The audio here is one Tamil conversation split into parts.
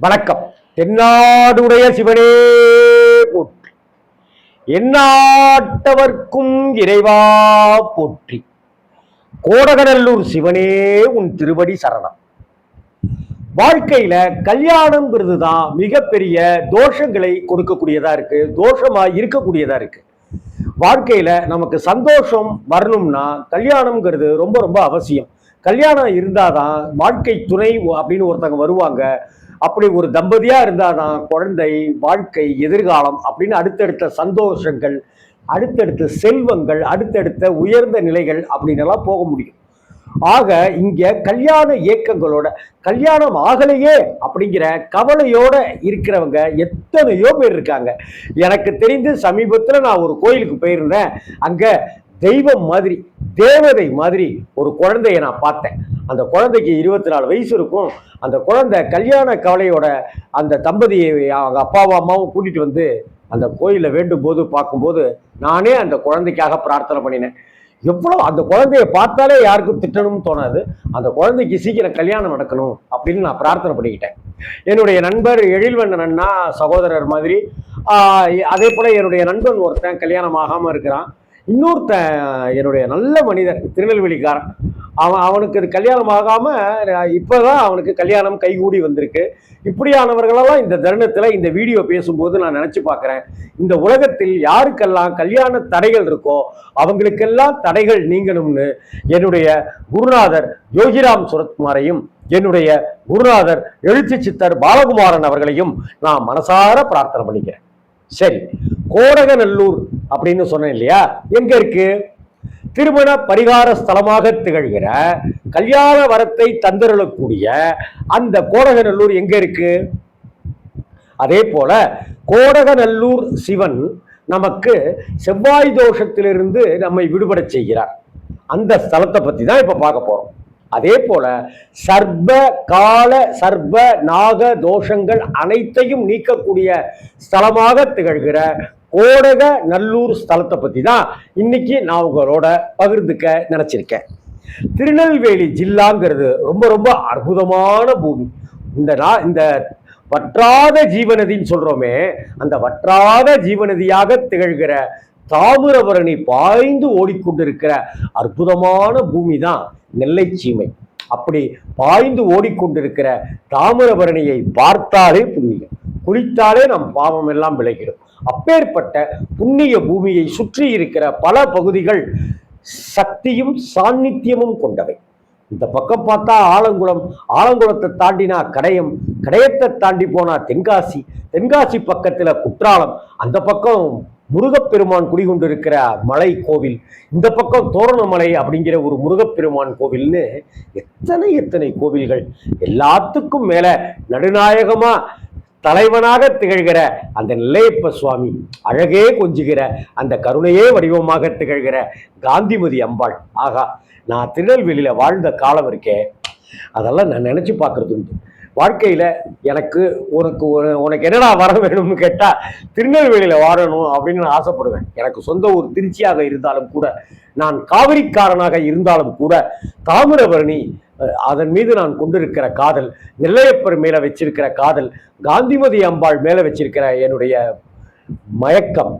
வணக்கம். தென்னாடுடைய சிவனே போற்றி. எந்நாட்டவர்க்கும் இறைவா போற்றி. கோடகநல்லூர் சிவனே உன் திருவடி சரணம். வாழ்க்கையில கல்யாணம்ங்கிறது தான் மிகப்பெரிய தோஷங்களை கொடுக்கக்கூடியதா இருக்கு தோஷமா இருக்கக்கூடியதா இருக்கு. வாழ்க்கையில நமக்கு சந்தோஷம் வரணும்னா கல்யாணம்ங்கிறது ரொம்ப ரொம்ப அவசியம். கல்யாணம் இருந்தாதான் வாழ்க்கை துணை அப்படின்னு ஒருத்தவங்க வருவாங்க. அப்படி ஒரு தம்பதியா இருந்தாதான் குழந்தை வாழ்க்கை எதிர்காலம் அப்படின்னு அடுத்தடுத்த சந்தோஷங்கள் அடுத்தடுத்த செல்வங்கள் அடுத்தடுத்த உயர்ந்த நிலைகள் அப்படின்னு போக முடியும். ஆக இங்க கல்யாண இயக்கங்களோட கல்யாணம் ஆகலையே அப்படிங்கிற கவலையோட இருக்கிறவங்க எத்தனையோ பேர் இருக்காங்க. எனக்கு தெரிந்து சமீபத்தில் நான் ஒரு கோயிலுக்கு போயிருந்தேன். அங்க தெய்வம் மாதிரி தேவதை மாதிரி ஒரு குழந்தைய நான் பார்த்தேன். அந்த குழந்தைக்கு இருபத்தி நாலு வயசு இருக்கும். அந்த குழந்தை கல்யாண கவலையோட அந்த தம்பதியை அவங்க அப்பாவும் அம்மாவும் கூட்டிகிட்டு வந்து அந்த கோயிலில் வேண்டும் போது பார்க்கும்போது நானே அந்த குழந்தைக்காக பிரார்த்தனை பண்ணினேன். எவ்வளோ அந்த குழந்தைய பார்த்தாலே யாருக்கும் திட்டணும்னு தோணாது. அந்த குழந்தைக்கு சீக்கிரம் கல்யாணம் நடக்கணும் அப்படின்னு நான் பிரார்த்தனை பண்ணிக்கிட்டேன். என்னுடைய நண்பர் எழில்வண்ணன் அண்ணா சகோதரர் மாதிரி அதே போல் என்னுடைய நண்பன் ஒருத்தன் கல்யாணம் ஆகாமல் இருக்கிறான். இன்னொருத்தன் என்னுடைய நல்ல மனிதர் திருநெல்வேலிக்காரன். அவன் அவனுக்கு இது கல்யாணம் ஆகாமல் இப்போ தான் அவனுக்கு கல்யாணம் கைகூடி வந்திருக்கு. இப்படியானவர்களெல்லாம் இந்த தருணத்தில் இந்த வீடியோ பேசும்போது நான் நினச்சி பார்க்குறேன். இந்த உலகத்தில் யாருக்கெல்லாம் கல்யாண தடைகள் இருக்கோ அவங்களுக்கெல்லாம் தடைகள் நீங்கணும்னு என்னுடைய குருநாதர் யோகிராம் சுரத்குமாரையும் என்னுடைய குருநாதர் எழுத்து சித்தர் பாலகுமாரன் அவர்களையும் நான் மனசார பிரார்த்தனை பண்ணிக்கிறேன். சரி கோடகநல்லூர் அப்படின்னு சொன்னேன் இல்லையா? எங்க இருக்கு? திருமண பரிகார ஸ்தலமாக திகழ்கிற கல்யாண வரத்தை தந்திரக்கூடிய அந்த கோடகநல்லூர் எங்க இருக்கு? அதே போல கோடகநல்லூர் சிவன் நமக்கு செவ்வாய் தோஷத்திலிருந்து நம்மை விடுபட செய்கிறார். அந்த ஸ்தலத்தை பத்தி தான் இப்ப பார்க்க போறோம். அதே போல சர்ப கால சர்ப நாக தோஷங்கள் அனைத்தையும் நீக்கக்கூடிய ஸ்தலமாக திகழ்கிற கோடக நல்லூர் ஸ்தலத்தை பற்றி தான் இன்னைக்கு நான் உங்களோட பகிர்ந்துக்க நினச்சிருக்கேன். திருநெல்வேலி ஜில்லாங்கிறது ரொம்ப ரொம்ப அற்புதமான பூமி. இந்த நான் இந்த வற்றாத ஜீவநதின்னு சொல்கிறோமே அந்த வற்றாத ஜீவநதியாக திகழ்கிற தாமிரபரணி பாய்ந்து ஓடிக்கொண்டிருக்கிற அற்புதமான பூமி தான் நெல்லை சீமை அப்படி பாய்ந்து ஓடிக்கொண்டிருக்கிற தாமிரபரணியை பார்த்தாலே புண்ணியம். குளித்தாலே நம் பாவம் எல்லாம் விளைகிடும். அப்பேற்பட்ட புண்ணிய பூமியை சுற்றி இருக்கிற பல பகுதிகள் சக்தியும் சாநித்தியமும் கொண்டவை. இந்த பக்கம் பார்த்தா ஆலங்குளம் ஆலங்குளத்தை தாண்டினா கடையம் கடையத்தை தாண்டி போனா தென்காசி தென்காசி பக்கத்துல குற்றாலம் அந்த பக்கம் முருகப்பெருமான் குடிகொண்டிருக்கிற மலை கோவில் இந்த பக்கம் தோரணமலை அப்படிங்கிற ஒரு முருகப்பெருமான் கோவில்னு எத்தனை எத்தனை கோவில்கள்? எல்லாத்துக்கும் மேல நடுநாயகமா தலைவனாக திகழ்கிற அந்த நிலையப்ப சுவாமி அழகே கொஞ்சுகிற அந்த கருணையே வடிவமாக திகழ்கிற காந்திமதி அம்பாள். ஆகா நான் திருநெல்வேலியில் வாழ்ந்த காலம் இருக்கே. அதெல்லாம் நான் நினச்சி பார்க்கறது உண்டு. வாழ்க்கையில் எனக்கு உனக்கு உனக்கு என்னடா வர வேணும்னு கேட்டால் திருநெல்வேலியில் வாழணும் அப்படின்னு நான் ஆசைப்படுவேன். எனக்கு சொந்த ஊர் திருச்சியாக இருந்தாலும் கூட நான் காவிரிக்காரனாக இருந்தாலும் கூட தாமிரபரணி அதன் மீது நான் கொண்டிருக்கிற காதல் நெல்லையப்பர் மேலே வச்சிருக்கிற காதல் காந்திமதி அம்பாள் மேலே வச்சிருக்கிற என்னுடைய மயக்கம்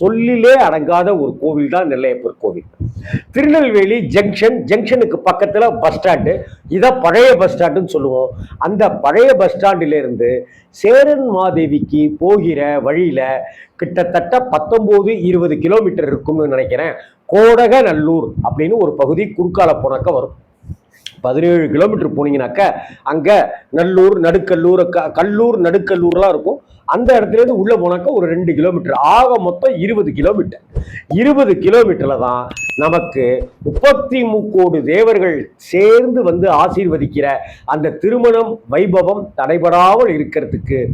சொல்லிலே அடங்காத ஒரு கோவில் தான் நெல்லையப்பர் கோவில். திருநெல்வேலி ஜங்ஷன் ஜங்ஷனுக்கு பக்கத்தில் பஸ் ஸ்டாண்டு இதை பழைய பஸ் ஸ்டாண்டுன்னு சொல்லுவோம். அந்த பழைய பஸ் ஸ்டாண்டிலிருந்து சேரன் மாதேவிக்கு போகிற வழியில் கிட்டத்தட்ட பத்தொம்போது இருபது கிலோமீட்டர் இருக்கும்னு நினைக்கிறேன். கோடகநல்லூர் அப்படின்னு ஒரு பகுதி குறுக்கால போனாக்க வரும். பதினேழு கிலோமீட்டர் போனீங்கனாக்க அங்கே நல்லூர் நடுக்கல்லூர் க- கல்லூர் நடுக்கல்லூர்லாம் இருக்கும். அந்த இடத்துல இருந்து போனாக்க ஒரு ரெண்டு கிலோமீட்டர். ஆக மொத்தம் இருபது கிலோமீட்டர். இருபது கிலோமீட்டரில் தான் நமக்கு முப்பத்தி முக்கோடு தேவர்கள் சேர்ந்து வந்து ஆசீர்வதிக்கிற அந்த திருமணம் வைபவம் தடைபடாமல் இருக்கிறதுக்கு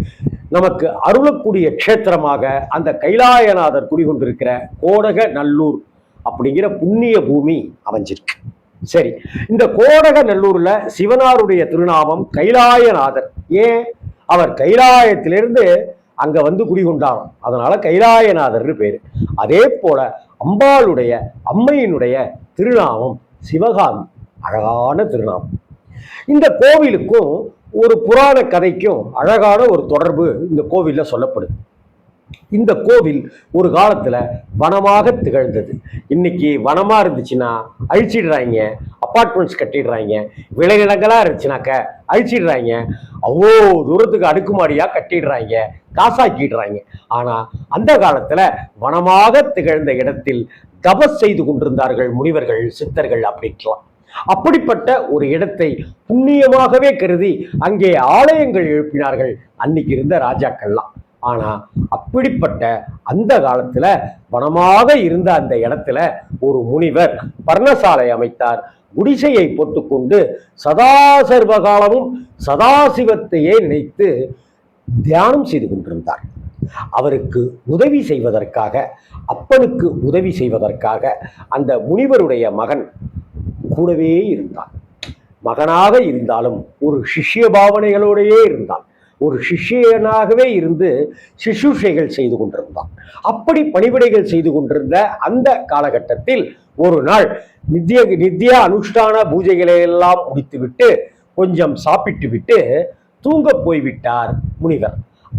நமக்கு அருளக்கூடிய க்ஷேத்திரமாக அந்த கைலாயநாதர் குடிகொண்டிருக்கிற கோடக நல்லூர் அப்படிங்கிற புண்ணிய பூமி அமைஞ்சிருக்கு. சரி இந்த கோடக நல்லூர்ல சிவனாருடைய திருநாமம் கைலாயநாதர். ஏன்? அவர் கைலாயத்திலிருந்து அங்க வந்து குடிகொண்டாராம். அதனால கைலாயநாதர்னு பேரு. அதே போல அம்பாளுடைய அம்மையினுடைய திருநாமம் சிவகாமி. அழகான திருநாமம். இந்த கோவிலுக்கும் ஒரு புராண கதைக்கும் அழகான ஒரு தொடர்பு இந்த கோவிலில் சொல்லப்படுது. இந்த கோவில் ஒரு காலத்தில் வனமாக திகழ்ந்தது. இன்னைக்கு வனமாக இருந்துச்சுன்னா அழிச்சிடுறாங்க அப்பார்ட்மெண்ட்ஸ் கட்டிடுறாங்க விளைநிலங்களா இருந்துச்சுனாக்க அழிச்சிடுறாங்க. அவ்வளோ தூரத்துக்கு அடுக்குமாடியாக கட்டிடுறாங்க காசாக்கிடுறாங்க. ஆனால் அந்த காலத்தில் வனமாக திகழ்ந்த இடத்தில் தபஸ் செய்து கொண்டிருந்தார்கள் முனிவர்கள் சித்தர்கள் அப்படின்லாம் அப்படிப்பட்ட ஒரு இடத்தை புண்ணியமாகவே கருதி அங்கே ஆலயங்கள் எழுப்பினார்கள் அன்னைக்கு இருந்த ராஜாக்கள்லாம். ஆனால் அப்படிப்பட்ட அந்த காலத்தில் வனமாக இருந்த அந்த இடத்துல ஒரு முனிவர் பர்ணசாலை அமைத்தார். குடிசையை போட்டுக்கொண்டு சதா காலமும் சதாசிவத்தையே நினைத்து தியானம் செய்து கொண்டிருந்தார். அவருக்கு உதவி செய்வதற்காக அப்பனுக்கு உதவி செய்வதற்காக அந்த முனிவருடைய மகன் கூடவே இருந்தான். மகனாக இருந்தாலும் ஒரு சிஷ்ய பாவனைகளோடையே இருந்தான். ஒரு சிஷ்யனாகவே இருந்து சிசுஷைகள் செய்து கொண்டிருந்தான். அப்படி பணிவிடைகள் செய்து கொண்டிருந்த அந்த காலகட்டத்தில் ஒரு நாள் நித்திய நித்திய அனுஷ்டான பூஜைகளை எல்லாம் முடித்துவிட்டு கொஞ்சம் சாப்பிட்டு விட்டு தூங்க போய்விட்டார் முனிவர்.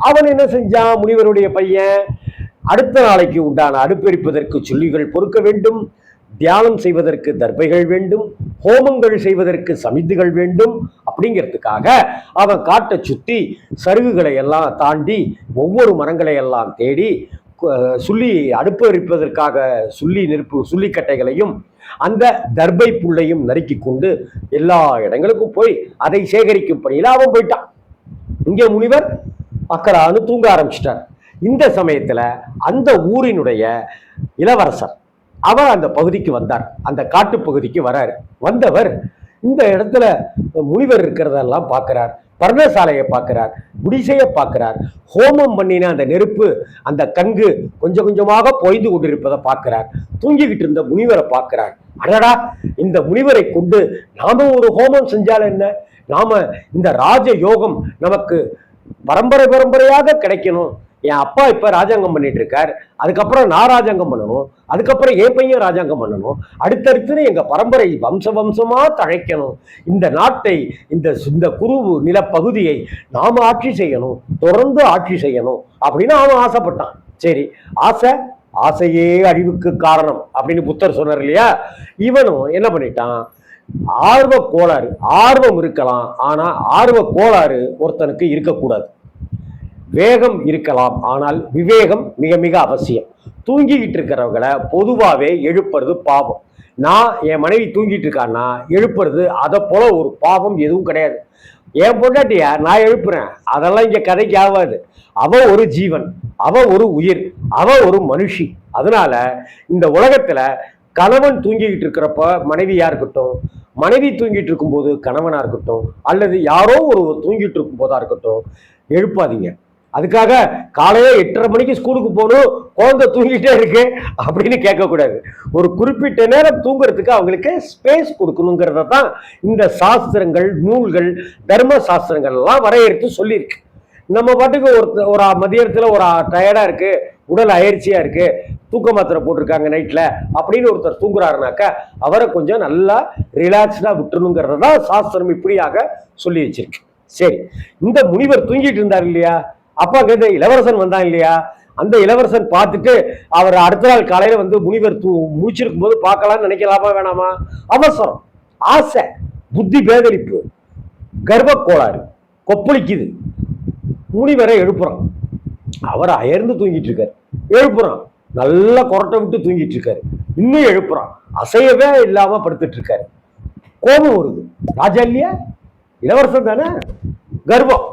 அவன் என்ன செஞ்சான்? முனிவருடைய பையன் அடுத்த நாளைக்கு உண்டான அடுப்பெரிப்பதற்கு சொல்லிகள் பொறுக்க வேண்டும். தியானம் செய்வதற்கு தர்பைகள் வேண்டும் ஹோமங்கள் செய்வதற்கு சமித்துகள் வேண்டும் அப்படிங்கிறதுக்காக அவன் காட்டை சுற்றி சருகுகளை எல்லாம் தாண்டி ஒவ்வொரு மரங்களை எல்லாம் தேடி சுள்ளி அடுப்பு எரிப்பதற்காக சுள்ளி நெருப்பு சுள்ளிக்கட்டைகளையும் அந்த தர்பை புள்ளையும் நறுக்கி கொண்டு எல்லா இடங்களுக்கும் போய் அதை சேகரிக்கும் பணியில் அவன் போயிட்டான். இங்கே முனிவர் அக்கறான்னு தூங்க ஆரம்பிச்சிட்டார். இந்த சமயத்தில் அந்த ஊரினுடைய இளவரசர் அவர் அந்த பகுதிக்கு வந்தார். அந்த காட்டு பகுதிக்கு வராரு. வந்தவர் இந்த இடத்துல முனிவர் இருக்கிறதெல்லாம் பார்க்கிறார். பர்ணசாலையை பார்க்கிறார். குடிசையை பார்க்கிறார். ஹோமம் பண்ணின அந்த நெருப்பு அந்த கங்கு கொஞ்சம் கொஞ்சமாக பொய்ந்து கொண்டிருப்பதை பார்க்கிறார். தூங்கிக்கிட்டு இருந்த முனிவரை பார்க்கிறார். அடடா இந்த முனிவரை கொண்டு நாம ஒரு ஹோமம் செஞ்சால் என்ன? நாம இந்த ராஜ யோகம் நமக்கு பரம்பரை பரம்பரையாக கிடைக்கணும். என் அப்பா இப்ப ராஜாங்கம் பண்ணிட்டு இருக்கார். அதுக்கப்புறம் நான் ராஜாங்கம் பண்ணணும். அதுக்கப்புறம் என் பையன் ராஜாங்கம் பண்ணணும். அடுத்தடுத்துன்னு எங்க பரம்பரை வம்ச வம்சமா தழைக்கணும். இந்த நாட்டை இந்த இந்த குரு நிலப்பகுதியை நாம ஆட்சி செய்யணும். தொடர்ந்து ஆட்சி செய்யணும். அப்படின்னு அவன் ஆசைப்பட்டான். சரி ஆசை ஆசையே அழிவுக்கு காரணம் அப்படின்னு புத்தர் சொன்னார் இல்லையா? இவனும் என்ன பண்ணிட்டான்? ஆர்வ கோளாறு ஆர்வம் இருக்கலாம். ஆனா ஆர்வ கோளாறு ஒருத்தனுக்கு இருக்கக்கூடாது. வேகம் இருக்கலாம். ஆனால் விவேகம் மிக மிக அவசியம். தூங்கிக்கிட்டு இருக்கிறவங்களை பொதுவாகவே எழுப்புறது பாவம். நான் என் மனைவி தூங்கிட்டு இருக்கான்னா எழுப்புறது அதை போல ஒரு பாவம் எதுவும் கிடையாது. என் பொண்டாட்டியா நான் எழுப்புறேன். அதெல்லாம் இங்கே கதைக்கு ஆகாது. அவ ஒரு ஜீவன் அவ ஒரு உயிர் அவ ஒரு மனுஷி. அதனால இந்த உலகத்துல கணவன் தூங்கிக்கிட்டு இருக்கிறப்ப மனைவியா இருக்கட்டும் மனைவி தூங்கிட்டு இருக்கும்போது கணவனாக இருக்கட்டும் அல்லது யாரோ ஒரு தூங்கிட்டு இருக்கும் போதாக இருக்கட்டும் எழுப்பாதீங்க. அதுக்காக காலையில எட்டரை மணிக்கு ஸ்கூலுக்கு போகணும் குழந்தை தூங்கிட்டே இருக்கு அப்படின்னு கேட்கக்கூடாது. ஒரு குறிப்பிட்ட நேரம் தூங்குறதுக்கு அவங்களுக்கு ஸ்பேஸ் கொடுக்கணுங்கிறத தான் இந்த சாஸ்திரங்கள் நூல்கள் தர்ம சாஸ்திரங்கள் எல்லாம் வரையறுத்து சொல்லியிருக்கு. நம்ம பாட்டுக்கு ஒரு ஒரு மதியத்தில் ஒரு டயர்டாக இருக்கு உடல் அயற்சியாக இருக்கு தூக்க மாத்திரை போட்டிருக்காங்க நைட்டில் அப்படின்னு ஒருத்தர் தூங்குறாருனாக்கா அவரை கொஞ்சம் நல்லா ரிலாக்ஸ்டாக விட்டுணுங்கிறத தான் சாஸ்திரம் இப்படியாக சொல்லி வச்சிருக்கு. சரி இந்த முனிவர் தூங்கிட்டு இருந்தார் இல்லையா? அப்பா கேட்ட இளவரசன் வந்தான் இல்லையா? அந்த இளவரசன் பார்த்துட்டு அவர் அடுத்த நாள் காலையில வந்து முனிவர் தூ முடிச்சிருக்கும் போது பார்க்கலாம்னு நினைக்கலாமா வேணாமா? அவசரம். ஆசை புத்தி பேதரிப்பு கர்ப்பக்கோளாறு கொப்பளிக்குது. முனிவரை எழுப்புறான். அவர் அயர்ந்து தூங்கிட்டு இருக்காரு எழுப்புறான். நல்லா கொரட்டை விட்டு தூங்கிட்டு இருக்காரு இன்னும் எழுப்புறான். அசையவே இல்லாம படுத்துட்டு இருக்காரு கோபம் வருது. ராஜா இல்லையா? இளவரசன் தானே? கர்வம்.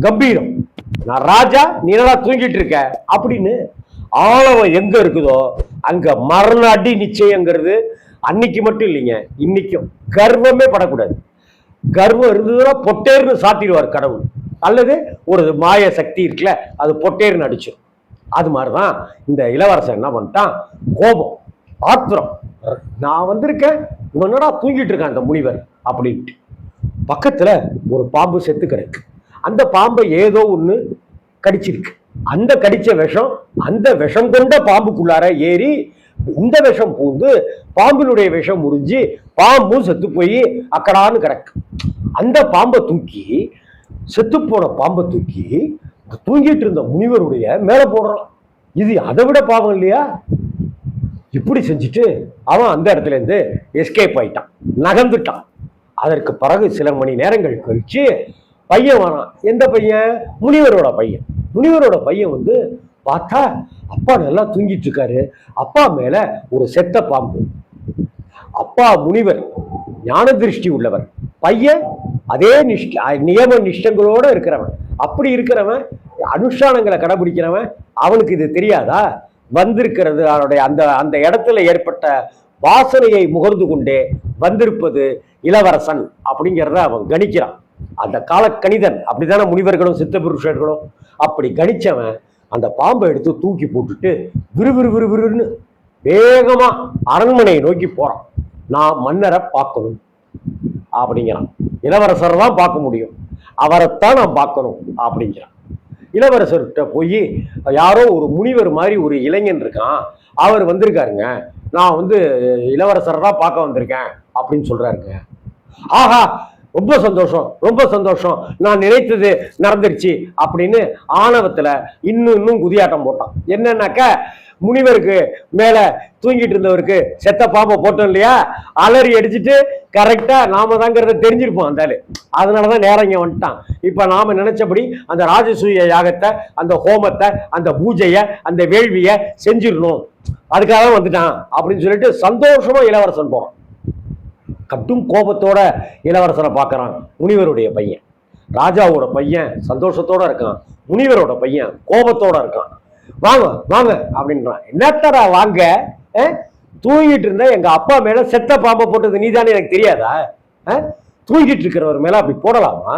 கம்பீரம். நான் ராஜா நீ என்னடா தூங்கிட்டு இருக்க? அப்படின்னு ஆழவம் எங்க இருக்குதோ அங்க மரண அடி நிச்சயங்கிறது அன்னைக்கு மட்டும் இல்லைங்க இன்னைக்கும். கர்வமே படக்கூடாது. கர்வம் இருந்ததுன்னா பொட்டேர்னு சாத்திடுவார் கடவுள். அல்லது ஒரு மாய சக்தி இருக்குல்ல அது பொட்டேர்னு அடிச்சிடும் அது மாதிரிதான் இந்த இளவரசன் என்ன பண்ணிட்டான்? கோபம் ஆத்திரம். நான் வந்திருக்கேன் இவனடா தூங்கிட்டு இருக்கான் அந்த முனிவர்? அப்படின்ட்டு. பக்கத்துல ஒரு பாம்பு செத்து கிடக்கு. அந்த பாம்பை ஏதோ ஒன்று கடிச்சிருக்கு. அந்த கடிச்ச விஷம் அந்த விஷம் கொண்ட பாம்புக்குள்ளார ஏறி இந்த விஷம் பூந்து பாம்பினுடைய விஷம் முறிஞ்சு பாம்பும் செத்து போய் அக்கடான்னு கிடக்கு. அந்த பாம்பை தூக்கி செத்துப்போன பாம்பை தூக்கி தூங்கிட்டு இருந்த முனிவருடைய மேலே போடுறான் இது அதை விட பாவம் இல்லையா? இப்படி செஞ்சுட்டு அவன் அந்த இடத்துல இருந்து எஸ்கேப் ஆயிட்டான். நகர்ந்துட்டான். அதற்கு பிறகு சில மணி நேரங்கள் கழிச்சு பையன் வரான். எந்த பையன்? முனிவரோட பையன். முனிவரோட பையன் வந்து பார்த்தா அப்பா நல்லா தூங்கிட்டு இருக்காரு அப்பா மேல ஒரு செத்த பாம்பு. அப்பா முனிவர் ஞான திருஷ்டி உள்ளவர். பையன் அதே நிஷ்ட நியம நிஷ்டங்களோட இருக்கிறவன். அப்படி இருக்கிறவன் அனுஷ்டானங்களை கடைபிடிக்கிறவன். அவனுக்கு இது தெரியாதா? வந்திருக்கிறது அவனுடைய அந்த அந்த இடத்துல ஏற்பட்ட வாசனையை முகர்ந்து கொண்டே வந்திருப்பது இளவரசன். அப்படிங்கிறத அவன் கணிக்கிறான். அந்த கால கணிதன் அப்படித்தானே முனிவர்களும் சித்த புருஷர்களும்? அப்படி கணிச்சவன் அந்த பாம்பை எடுத்து தூக்கி போட்டுட்டு விறுவிறு விறுவிறுன்னு வேகமா அரண்மனையை நோக்கி போறான். நான் மன்னரை பார்க்கணும் அப்படிங்கிறான். இளவரசர் தான் பார்க்க முடியும். அவரைத்தான் நான் பார்க்கணும் அப்படிங்கிறான். இளவரசர்கிட்ட போய் யாரோ ஒரு முனிவர் மாதிரி ஒரு இளைஞன் இருக்கான். அவர் வந்திருக்காருங்க. நான் வந்து இளவரசரை தான் பார்க்க வந்திருக்கேன் அப்படின்னு சொல்றாருங்க. ஆஹா ரொம்ப சந்தோஷம் ரொம்ப சந்தோஷம். நான் நினைத்தது நடந்துருச்சு அப்படின்னு ஆணவத்தில் இன்னும் இன்னும் குதியாட்டம் போட்டான். என்னன்னாக்க முனிவருக்கு மேலே தூங்கிட்டு இருந்தவருக்கு செத்த பாம்பை போட்டோம் இல்லையா? அலறி அடிச்சுட்டு கரெக்டாக நாம தாங்கிறத தெரிஞ்சிருப்போம் அந்த அதனால தான் நேரம் இங்கே வந்துட்டான். இப்போ நாம் நினச்சபடி அந்த ராஜசூய யாகத்தை அந்த ஹோமத்தை அந்த பூஜையை அந்த வேள்வியை செஞ்சிடணும். அதுக்காக தான் வந்துட்டான் அப்படின்னு சொல்லிட்டு சந்தோஷமாக இளவரசன் போகிறான் கட்டும் கோபத்தோட இளவரசரை பார்க்குறான் முனிவருடைய பையன். ராஜாவோட பையன் சந்தோஷத்தோட இருக்கான். முனிவரோட பையன் கோபத்தோட இருக்கான். வாங்க வாங்க அப்படின்றான். என்னத்தடா வாங்க? தூங்கிட்டு இருந்த எங்க அப்பா மேல செத்த பாம்பை போட்டது நீதானே எனக்கு தெரியாதா? தூங்கிட்டு இருக்கிறவர் மேல அப்படி போடலாமா?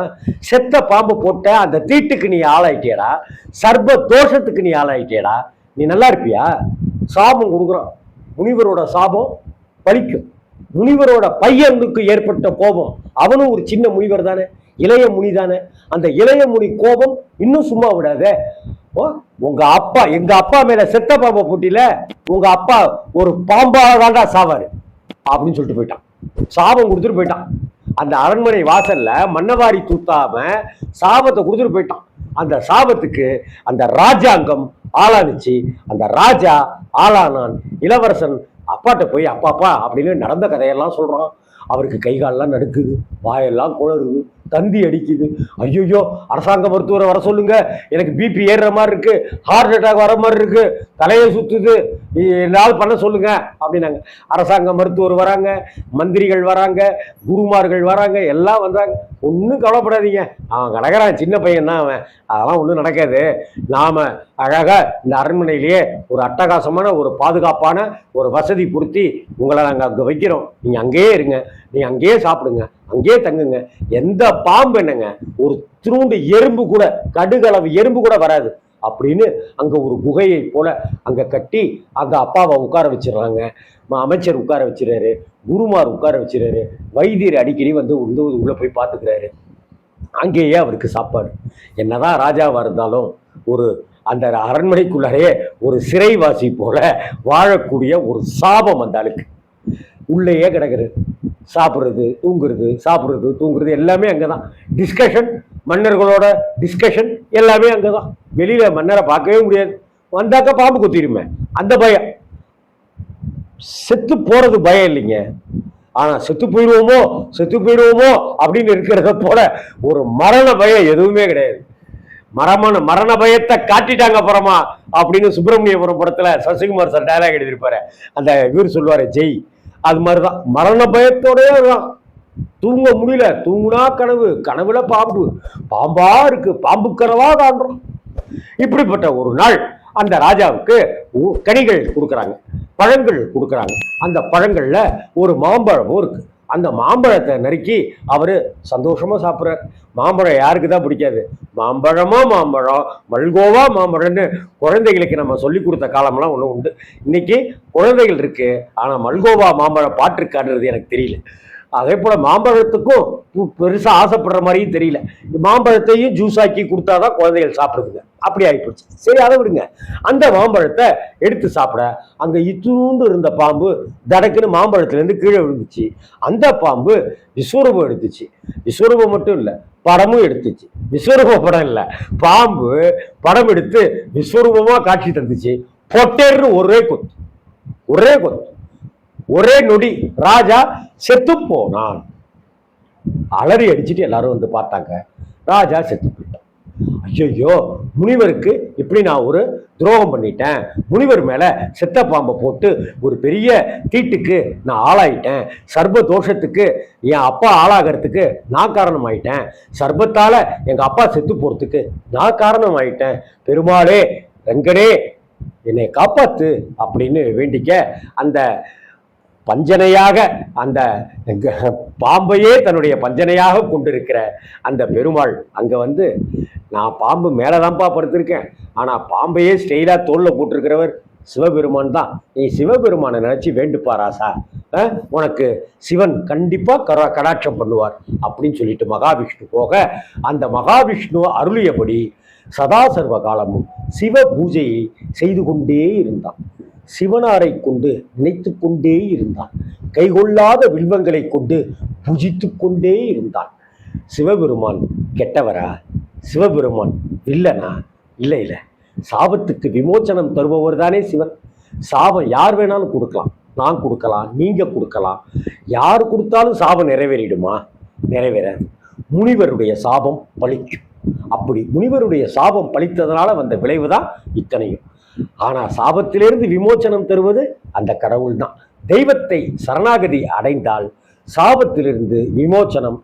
செத்த பாம்பு போட்ட அந்த தீட்டுக்கு நீ ஆளாயிட்டியடா. சர்ப தோஷத்துக்கு நீ ஆளாயிட்டியடா. நீ நல்லா இருப்பியா? சாபம் கொடுக்குறான். முனிவரோட சாபம் பலிக்கும் முனிவரோட பையனுக்கு ஏற்பட்ட கோபம். அவனும் ஒரு சின்ன முனிவர் தானே. இளைய முனி தானே. அந்த இளைய முனி கோபம் இன்னும் சும்மா விடாதே. ஓ உங்க அப்பா எங்க அப்பா மேல செத்த பாம்பை போட்டில உங்க அப்பா ஒரு பாம்பா தாண்டா சாவாரு அப்படின்னு சொல்லிட்டு போயிட்டான். சாபம் கொடுத்துட்டு போயிட்டான். அந்த அரண்மனை வாசல்ல மன்னவாரி தூத்தாம சாபத்தை கொடுத்துட்டு போயிட்டான். அந்த சாபத்துக்கு அந்த ராஜாங்கம் ஆளானுச்சு. அந்த ராஜா ஆளானான். இளவரசன் அப்பாட்ட போய் அப்பா அப்பா அப்படின்னு நடந்த கதையெல்லாம் சொல்கிறான் அவருக்கு கை காலெல்லாம் நடுக்குது வாயெல்லாம் குளறுது. தந்தி அடிக்குது. ஐயோயோ அரசாங்க மருத்துவரை வர சொல்லுங்க. எனக்கு பிபி ஏறுற மாதிரி இருக்கு. ஹார்ட் அட்டாக் வர மாதிரி இருக்கு. தலையை சுத்துது. ஏதாவது பண்ண சொல்லுங்க அப்படின்னாங்க. அரசாங்க மருத்துவர் வராங்க மந்திரிகள் வராங்க குருமார்கள் வராங்க எல்லாம் வந்தாங்க. ஒன்றும் கவலைப்படாதீங்க. அவன் கிடக்குறான் சின்ன பையன் தான் அவன். அதெல்லாம் ஒன்றும் நடக்காது. நாம அழகாக இந்த அரண்மனையிலேயே ஒரு அட்டகாசமான ஒரு பாதுகாப்பான ஒரு வசதி பொருத்தி உங்களை நாங்கள் அங்கே வைக்கிறோம். நீங்கள் அங்கேயே இருங்க. நீங்கள் அங்கேயே சாப்பிடுங்க அங்கேயே தங்குங்க. எந்த பாம்பு என்னங்க? ஒரு திருண்டு எறும்பு கூட கடுகளவு எறும்பு கூட வராது. அப்படின்னு அங்க ஒரு குகையை போல அங்க கட்டி அந்த அப்பாவை உட்கார வச்சிடுறாங்க. அமைச்சர் உட்கார வச்சிடறாரு. குருமார் உட்கார வச்சிடறாரு. வைத்தியர் அடிக்கடி வந்து வந்து உள்ள போய் பார்த்துக்கிறாரு. அங்கேயே அவருக்கு சாப்பாடு. என்னதான் ராஜாவா இருந்தாலும் ஒரு அந்த அரண்மனைக்குள்ளாரே ஒரு சிறைவாசி போல வாழக்கூடிய ஒரு சாபம் அந்த ஆளுக்கு. உள்ளேயே கிடக்குறது சாப்பிட்றது தூங்குறது சாப்பிட்றது தூங்குறது எல்லாமே அங்கே தான் டிஸ்கஷன் மன்னர்களோட டிஸ்கஷன் எல்லாமே அங்கே தான் வெளியில் மன்னரை பார்க்கவே முடியாது. வந்தாக்கா பாம்பு குத்திருமே அந்த பயம். செத்து போறது பயம் இல்லைங்க. ஆனா செத்து போயிடுவோமோ செத்து போயிடுவோமோ அப்படின்னு இருக்கிறத போல ஒரு மரண பயம் எதுவுமே கிடையாது. மரமான மரண பயத்தை காட்டிட்டாங்க அப்புறமா அப்படின்னு சுப்பிரமணியபுரம் படத்துல சசிகுமார் சார் டைலாக் எழுதியிருப்பாரு. அந்த இவர் சொல்லுவார் ஜெய் அது மாதிரி தான் மரண பயத்தோடய இருக்கான் தூங்க முடியல. தூங்குனா கனவு கனவுல பாம்பு. பாம்பா இருக்கு. பாம்பு கனவா காண்றோம் இப்படிப்பட்ட ஒரு நாள் அந்த ராஜாவுக்கு ஊ- கனிகள் கொடுக்குறாங்க. பழங்கள் கொடுக்குறாங்க. அந்த பழங்களில் ஒரு மாம்பழமும் இருக்குது அந்த மாம்பழத்தை நறுக்கி அவர் சந்தோஷமாக சாப்பிட்றாரு. மாம்பழம் யாருக்கு தான் பிடிக்காது? மாம்பழமா மாம்பழம் மல்கோவா மாம்பழம்னு குழந்தைகளுக்கு நம்ம சொல்லி கொடுத்த காலமெல்லாம் ஒன்று உண்டு. இன்னைக்கு குழந்தைகள் இருக்குது ஆனால் மல்கோவா மாம்பழம் பாட்டு இருக்கான்றது எனக்கு தெரியல. அதே போல் மாம்பழத்துக்கும் பெருசாக ஆசைப்படுற மாதிரியும் தெரியல. மாம்பழத்தையும் ஜூஸ் ஆக்கி கொடுத்தாதான் குழந்தைகள் சாப்பிடுதுங்க. அப்படி ஆகிப்போச்சு சரி அதை விடுங்க. அந்த மாம்பழத்தை எடுத்து சாப்பிட அங்கே இத்தூண்டு இருந்த பாம்பு தடக்குன்னு மாம்பழத்துலேருந்து கீழே விழுந்துச்சு. அந்த பாம்பு விஸ்வரூபம் எடுத்துச்சு. விஸ்வரூபம் மட்டும் இல்லை படமும் எடுத்துச்சு. விஸ்வரூப படம் இல்லை பாம்பு படம் எடுத்து விஸ்வரூபமாக காட்சி தந்துச்சு. பொட்டேர்னு ஒரே கொத்து. ஒரே கொத்து. ஒரே நொடி. ராஜா செத்து போனான். அலறி அடிச்சுட்டு எல்லாரும் வந்து பார்த்தாங்க. ராஜா செத்து போயிட்டான். ஐயோ முனிவருக்கு இப்படி நான் ஒரு துரோகம் பண்ணிட்டேன். முனிவர் மேல செத்த பாம்பை போட்டு ஒரு பெரிய தீட்டுக்கு நான் ஆளாயிட்டேன். சர்ப தோஷத்துக்கு என் அப்பா ஆளாகிறதுக்கு நான் காரணம் ஆயிட்டேன் சர்பத்தால எங்க அப்பா செத்து போறதுக்கு நான் காரணம் ஆயிட்டேன் பெருமாளே ரங்கனே என்னை காப்பாத்து அப்படின்னு வேண்டிக்க அந்த பஞ்சனையாக அந்த க- பாம்பையே தன்னுடைய பஞ்சனையாக கொண்டிருக்கிற அந்த பெருமாள் அங்கே வந்து நான் பாம்பு மேலே தான்ப்பா படுத்திருக்கேன். ஆனால் பாம்பையே ஸ்டெயிலாக தோளில் போட்டிருக்கிறவர் சிவபெருமான் தான். நீ சிவபெருமானை நினச்சி வேண்டுப்பா ராசா. உனக்கு சிவன் கண்டிப்பாக கரா கடாட்சம் பண்ணுவார். அப்படின்னு சொல்லிட்டு மகாவிஷ்ணு போக அந்த மகாவிஷ்ணு அருளியபடி சதா சர்வ காலமும் சிவ பூஜையை செய்து கொண்டே இருந்தான். சிவனாரை கொண்டு நினைத்து கொண்டே இருந்தான். கைகொள்ளாத வில்வங்களை கொண்டு புஜித்து கொண்டே இருந்தான். சிவபெருமான் கெட்டவரா? சிவபெருமான் இல்லைனா? இல்லை இல்லை. சாபத்துக்கு விமோச்சனம் தருபவர் தானே சிவன். சாபம் யார் வேணாலும் கொடுக்கலாம். நான் கொடுக்கலாம் நீங்கள் கொடுக்கலாம். யார் கொடுத்தாலும் சாபம் நிறைவேறிடுமா? நிறைவேறாது முனிவருடைய சாபம் பழிக்கும். அப்படி முனிவருடைய சாபம் பழித்ததனால வந்த விளைவு தான் இத்தனையும். ஆனால் சாபத்திலிருந்து விமோச்சனம் தருவது அந்த கடவுள் தான் தெய்வத்தை சரணாகதி அடைந்தால் சாபத்திலிருந்து விமோச்சனம்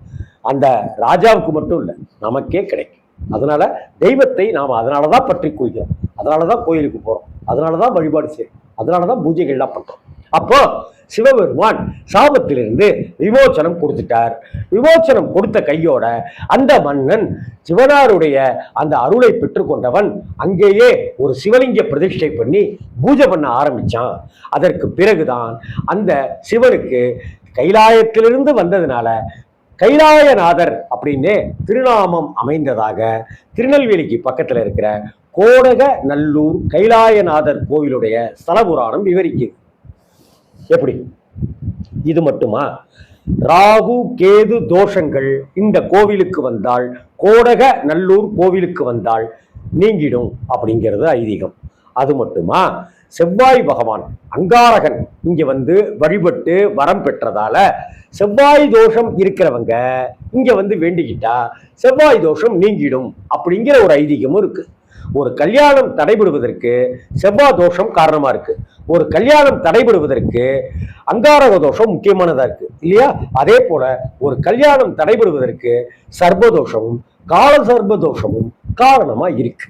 அந்த ராஜாவுக்கு மட்டும் இல்லை நமக்கே கிடைக்கும். அதனால தெய்வத்தை நாம் அதனால தான் பற்றி கூறுகிறோம். அதனால தான் கோயிலுக்கு போகிறோம் அதனால தான் வழிபாடு செய்யும் அதனால தான் பூஜைகள்லாம் பண்றோம். அப்போ சிவபெருமான் சாபத்திலிருந்து விமோச்சனம் கொடுத்துட்டார். விமோச்சனம் கொடுத்த கையோட அந்த மன்னன் சிவனாருடைய அந்த அருளை பெற்றுக்கொண்டவன் அங்கேயே ஒரு சிவலிங்க பிரதிஷ்டை பண்ணி பூஜை பண்ண ஆரம்பிச்சான். அதற்கு பிறகுதான் அந்த சிவனுக்கு கைலாயத்திலிருந்து வந்ததுனால கைலாயநாதர் அப்படின்னு திருநாமம் அமைந்ததாக திருநெல்வேலிக்கு பக்கத்தில் இருக்கிற கோடக நல்லூர் கைலாயநாதர் கோவிலுடைய ஸ்தல புராணம் விவரிக்குது. எப்படி? இது மட்டுமா? ராகு கேது தோஷங்கள் இந்த கோவிலுக்கு வந்தால் கோடக நல்லூர் கோவிலுக்கு வந்தால் நீங்கிடும் அப்படிங்கிறது ஐதீகம். அது மட்டுமா? செவ்வாய் பகவான் அங்காரகன் இங்கே வந்து வழிபட்டு வரம் பெற்றதால செவ்வாய் தோஷம் இருக்கிறவங்க இங்கே வந்து வேண்டிக்கிட்டா செவ்வாய் தோஷம் நீங்கிடும் அப்படிங்கிற ஒரு ஐதீகமும் இருக்குது ஒரு கல்யாணம் தடைபடுவதற்கு செவ்வாய் தோஷம் காரணமாக இருக்குது ஒரு கல்யாணம் தடைபடுவதற்கு அங்காரக தோஷம் முக்கியமானதாக இருக்கு இல்லையா? அதே போல ஒரு கல்யாணம் தடைபடுவதற்கு சர்பதோஷமும் கால சர்பதோஷமும் காரணமா இருக்கு.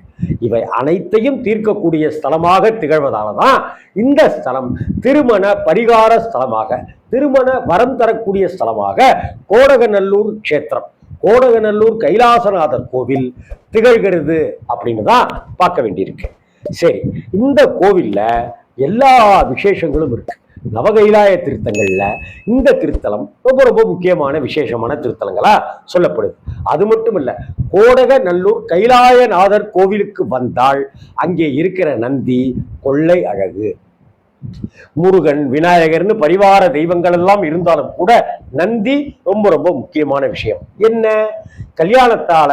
இவை அனைத்தையும் தீர்க்கக்கூடிய ஸ்தலமாக திகழ்வதால தான் இந்த ஸ்தலம் திருமண பரிகார ஸ்தலமாக திருமண வரம் தரக்கூடிய ஸ்தலமாக கோடகநல்லூர் க்ஷேத்திரம் கோடகநல்லூர் கைலாசநாதர் கோவில் திகழ்கிறது அப்படின்னு தான் பார்க்க வேண்டியிருக்கு. சரி இந்த கோவில்ல எல்லா விசேஷங்களும் இருக்கு. நவகைலாய திருத்தங்கள்ல இந்த திருத்தலம் ரொம்ப ரொம்ப முக்கியமான விசேஷமான திருத்தலங்களா சொல்லப்படுது. அது மட்டும் இல்ல கோடக நல்லூர் கைலாயநாதர் கோவிலுக்கு வந்தால் அங்கே இருக்கிற நந்தி கொள்ளை அழகு. முருகன் விநாயகர்னு பரிவார தெய்வங்கள் எல்லாம் இருந்தாலும் கூட நந்தி ரொம்ப ரொம்ப முக்கியமான விஷயம். என்ன? கல்யாணத்தால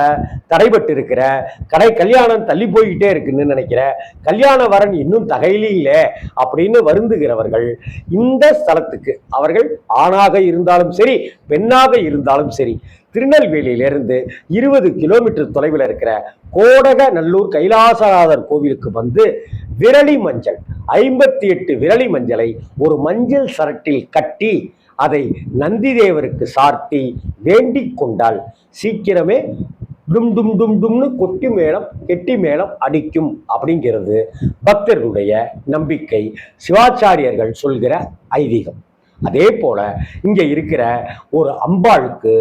தடைபட்டு இருக்கிற கடை கல்யாணம் தள்ளி போய்கிட்டே இருக்குன்னு நினைக்கிற கல்யாண வரன் இன்னும் தகையிலே அப்படின்னு வருந்துகிறவர்கள் இந்த ஸ்தலத்துக்கு. அவர்கள் ஆணாக இருந்தாலும் சரி பெண்ணாக இருந்தாலும் சரி திருநெல்வேலியிலிருந்து இருபது கிலோமீட்டர் தொலைவில் இருக்கிற கோடக நல்லூர் கைலாசநாதர் கோவிலுக்கு வந்து விரலி மஞ்சள் ஐம்பத்தி எட்டு விரலி மஞ்சளை ஒரு மஞ்சள் சரட்டில் கட்டி அதை நந்தி தேவருக்கு சார்த்தி வேண்டிக் கொண்டால் சீக்கிரமே டும் டும் டும் டும்னு கொட்டி மேளம் கெட்டி மேளம் அடிக்கும் அப்படிங்கிறது பக்தர்களுடைய நம்பிக்கை. சிவாச்சாரியர்கள் சொல்கிற ஐதீகம். அதே போல இங்கே இருக்கிற ஒரு அம்பாளுக்கு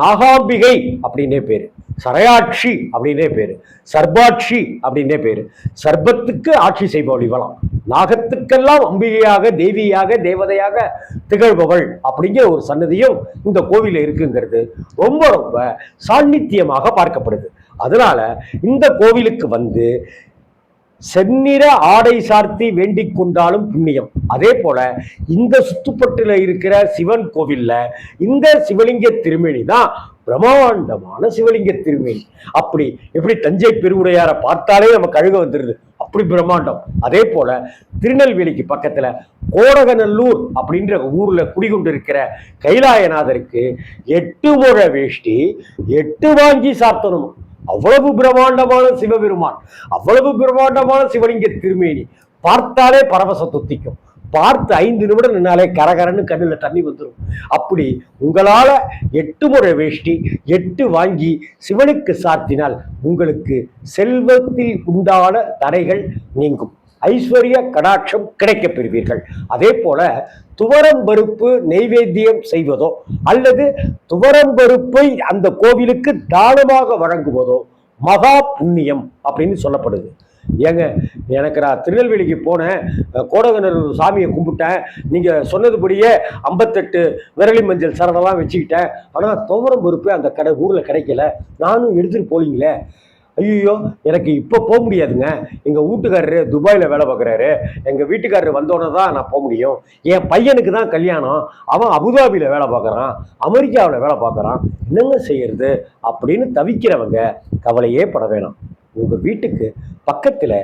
நாகாம்பிகை அப்படின்னே பேர். சரையாட்சி அப்படின்னே பேர். சர்பாட்சி அப்படின்னே பேர். சர்பத்துக்கு ஆட்சி செய்பவள் இவளாம். நாகத்துக்கெல்லாம் அம்பிகையாக தேவியாக தேவதையாக திகழ்பவள் அப்படிங்கிற ஒரு சன்னதியும் இந்த கோவிலில் இருக்குங்கிறது ரொம்ப ரொம்ப சாநித்தியமாக பார்க்கப்படுது. அதனால இந்த கோவிலுக்கு வந்து செந்நிற ஆடை சார்த்தி வேண்டிக் கொண்டாலும் புண்ணியம். அதே போல இந்த சுத்துப்பட்டுல இருக்கிற சிவன் கோவில்ல இந்த சிவலிங்க திருமேனி தான் பிரம்மாண்டமான சிவலிங்க திருமேனி. அப்படி எப்படி தஞ்சை பெருவுடையாரை பார்த்தாலே நம்ம கழுக வந்துருது. அப்படி பிரம்மாண்டம். அதே போல திருநெல்வேலிக்கு பக்கத்துல கோடகநல்லூர் அப்படின்ற ஊர்ல குடிகொண்டிருக்கிற கைலாயநாதருக்கு எட்டு முறை வேஷ்டி எட்டு வாங்கி சாத்தணும். அவ்வளவு பிரம்மாண்டமான சிவபெருமான் அவ்வளவு பிரம்மாண்டமான சிவலிங்க திருமேனி பார்த்தாலே பரவச தொத்திக்கும். பார்த்து ஐந்து நிமிடம் நின்னாலே கரகரன்னு கண்ணுல தண்ணி வந்துடும் அப்படி உங்களால எட்டு முறை வேஷ்டி எட்டு வாங்கி சிவனுக்கு சாத்தினால் உங்களுக்கு செல்வத்தில் உண்டான தடைகள் நீங்கும். ஐஸ்வர்ய கடாட்சம் கிடைக்கப் பெறுவீர்கள். அதே போல துவரம் பருப்பு நெய்வேத்தியம் செய்வதோ அல்லது துவரம்பருப்பை அந்த கோவிலுக்கு தானமாக வழங்குவதோ மகா புண்ணியம் அப்படின்னு சொல்லப்படுது. ஏங்க எனக்கு நான் திருநெல்வேலிக்கு போனேன் கோடகனர் சாமியை கும்பிட்டேன். நீங்கள் சொன்னதுபடியே ஐம்பத்தெட்டு விரலி மஞ்சள் சரணெல்லாம் வச்சுக்கிட்டேன். ஆனால் துவரம் பருப்பு அந்த கடை ஊரில் கிடைக்கல. நானும் எடுத்துகிட்டு போலீங்களே. ஐயோ எனக்கு இப்போ போக முடியாதுங்க. எங்கள் வீட்டுக்காரரு துபாயில் வேலை பார்க்குறாரு. எங்கள் வீட்டுக்காரரு வந்தோடனே தான் நான் போக முடியும். என் பையனுக்கு தான் கல்யாணம். அவன் அபுதாபியில் வேலை பார்க்குறான். அமெரிக்காவில் வேலை பார்க்குறான். என்னங்க செய்யறது? அப்படின்னு தவிக்கிறவங்க கவலையே பட வேணாம். உங்கள் வீட்டுக்கு பக்கத்தில்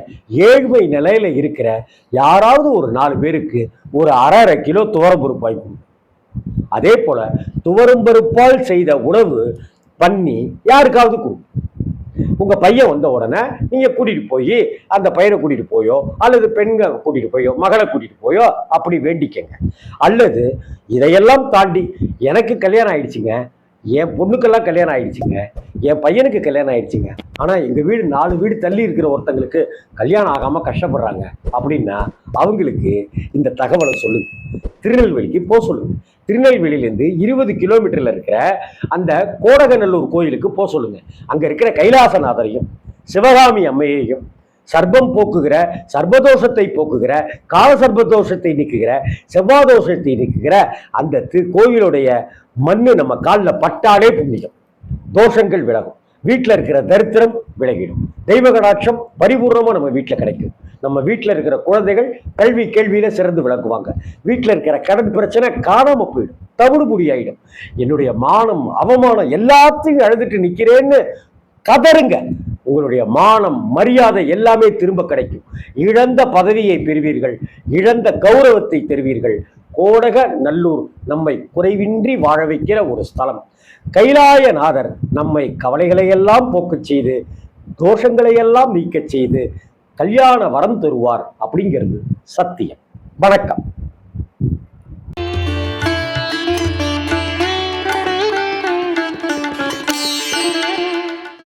ஏழ்மை நிலையில் இருக்கிற யாராவது ஒரு நாலு பேருக்கு ஒரு அரை அரை கிலோ துவரம்பருப்பு வாங்கி அதே போல் துவரம்பருப்பால் செய்த உணவு பண்ணி யாருக்காவது கொடுக்கும் உங்கள் பையன் வந்த உடனே நீங்கள் கூட்டிகிட்டு போய் அந்த பையனை கூட்டிகிட்டு போயோ அல்லது பெண்களை கூட்டிகிட்டு போயோ மகளை கூட்டிகிட்டு போயோ அப்படி வேண்டிக்கங்க. அல்லது இதையெல்லாம் தாண்டி எனக்கு கல்யாணம் ஆயிடுச்சுங்க என் பொண்ணுக்கெல்லாம் கல்யாணம் ஆயிடுச்சுங்க என் பையனுக்கு கல்யாணம் ஆயிடுச்சுங்க. ஆனால் எங்கள் வீடு நாலு வீடு தள்ளி இருக்கிற ஒருத்தங்களுக்கு கல்யாணம் ஆகாமல் கஷ்டப்படுறாங்க. அப்படின்னா அவங்களுக்கு இந்த தகவலை சொல்லுங்க. திருநெல்வேலிக்கு போக சொல்லுங்க. திருநெல்வேலியிலேருந்து இருபது கிலோமீட்டரில் இருக்கிற அந்த கோடகநல்லூர் கோயிலுக்கு போக சொல்லுங்கள் அங்கே இருக்கிற கைலாசநாதரையும் சிவகாமி அம்மையையும் சர்ப்பம் போக்குகிற சர்ப்பதோஷத்தை போக்குகிற கால சர்ப்பதோஷத்தை நீக்குகிற செவ்வாதோஷத்தை நீக்குகிற அந்த திரு கோயிலுடைய மண்ணு நம்ம காலில் பட்டாலே புண்ணியம். தோஷங்கள் விலகும். வீட்டில் இருக்கிற தரித்திரம் விலகிடும். தெய்வ கடாட்சம் பரிபூர்ணமாக நம்ம வீட்டில் கிடைக்கும். நம்ம வீட்டில் இருக்கிற குழந்தைகள் கல்வி கேள்வியில் சிறந்து விளங்குவாங்க. வீட்டில் இருக்கிற கடன் பிரச்சனை காணாமல் போயிடும். தவிடுபுடி ஆயிடும். என்னுடைய மானம் அவமானம் எல்லாத்தையும் அழுதுட்டு நிற்கிறேன்னு கதறுங்க. உங்களுடைய மானம் மரியாதை எல்லாமே திரும்ப கிடைக்கும். இழந்த பதவியை பெறுவீர்கள். இழந்த கௌரவத்தை பெறுவீர்கள் கோடக நல்லூர் நம்மை குறைவின்றி வாழ வைக்கிற ஒரு ஸ்தலம். கைலாயநாதர் நம்மை கவலைகளை எல்லாம் போக்கச் செய்து தோஷங்களை எல்லாம் நீக்கச் செய்து கல்யாண வரம் தருவார் அப்படிங்கிறது சத்தியம். வணக்கம்.